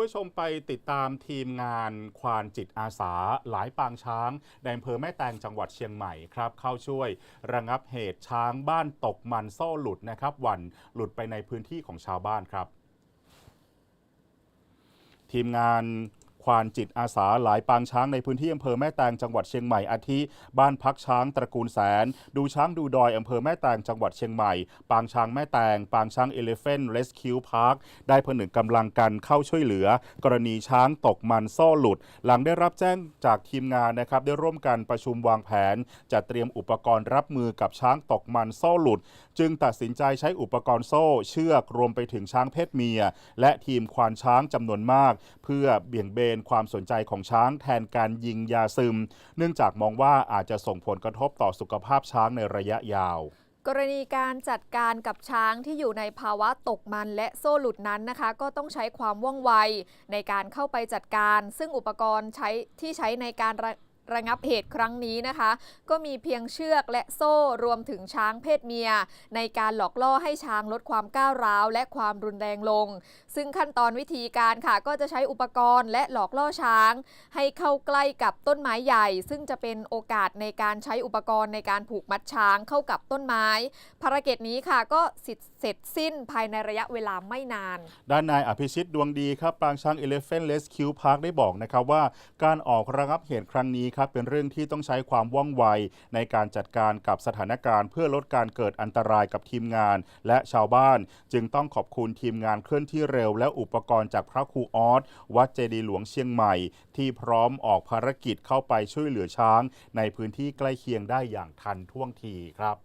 ผู้ชมไปติดตามทีมงานควานจิตอาสาหลายปางช้างในอำเภอแม่แตงจังหวัดเชียงใหม่ครับ เข้าช่วยระงับเหตุช้างบ้านตกมันโซ่หลุดนะครับ วันหลุดไปในพื้นที่ของชาวบ้านครับ ทีมงาน ควานจิตอาสาหลายปางช้างในพื้นที่อำเภอแม่แตงจังหวัดเชียงใหม่อาทิ บ้านพักช้างตระกูลแสน ดูช้างดูดอยอำเภอแม่แตงจังหวัดเชียงใหม่ ปางช้างแม่แตง ปางช้างเอเลเฟนเรสคิวพาร์คได้ผนึกกำลังกันเข้าช่วยเหลือ กรณีช้างตกมันโซ่หลุด หลังได้รับแจ้งจากทีมงานนะครับได้ร่วมกันประชุมวางแผน จัดเตรียมอุปกรณ์รับมือกับช้างตกมันโซ่หลุด จึงตัดสินใจใช้อุปกรณ์โซ่ เชือกรวมไปถึงช้างเพศเมีย และทีมควานช้างจำนวนมาก เพื่อเบี่ยงเบนนความสนใจของช้างแทนการยิงยาซึม เนื่องจากมองว่าอาจจะส่งผลกระทบต่อสุขภาพช้างในระยะยาวกรณีการจัดการกับช้างที่อยู่ในภาวะตกมันและโซ่หลุดนั้นนะคะ ก็ต้องใช้ความว่องไวในการเข้าไปจัดการ ซึ่งอุปกรณ์ใช้ที่ใช้ในการ ระงับเหตุครั้งนี้นะคะ ก็มีเพียงเชือกและโซ่รวมถึงช้างเพศเมีย ในการหลอกล่อให้ช้างลดความก้าวร้าว และความรุนแรงลง ซึ่งขั้นตอนวิธีการค่ะ ก็จะใช้อุปกรณ์และหลอกล่อช้าง ให้เข้าใกล้กับต้นไม้ใหญ่ ซึ่งจะเป็นโอกาสในการใช้อุปกรณ์ในการผูกมัดช้างเข้ากับต้นไม้ ภารกิจนี้ค่ะก็เสร็จเสร็จสิ้นภายในระยะเวลาไม่นาน ด้านนายอภิชิตดวงดีครับปางช้าง Elephant Rescue Park ได้บอกนะครับว่า การออกระงับเหตุครั้งนี้ครับเป็นเรื่องที่ต้องใช้ความว่องไวในการจัดการกับสถานการณ์ เพื่อลดการเกิดอันตรายกับทีมงาน และชาวบ้าน จึงต้องขอบคุณทีมงานเคลื่อนที่เร็ว และอุปกรณ์จากพระครูออสวัดเจดีหลวงเชียงใหม่ ที่พร้อมออกภารกิจเข้าไปช่วยเหลือช้าง ในพื้นที่ใกล้เคียงได้อย่างทันท่วงทีครับ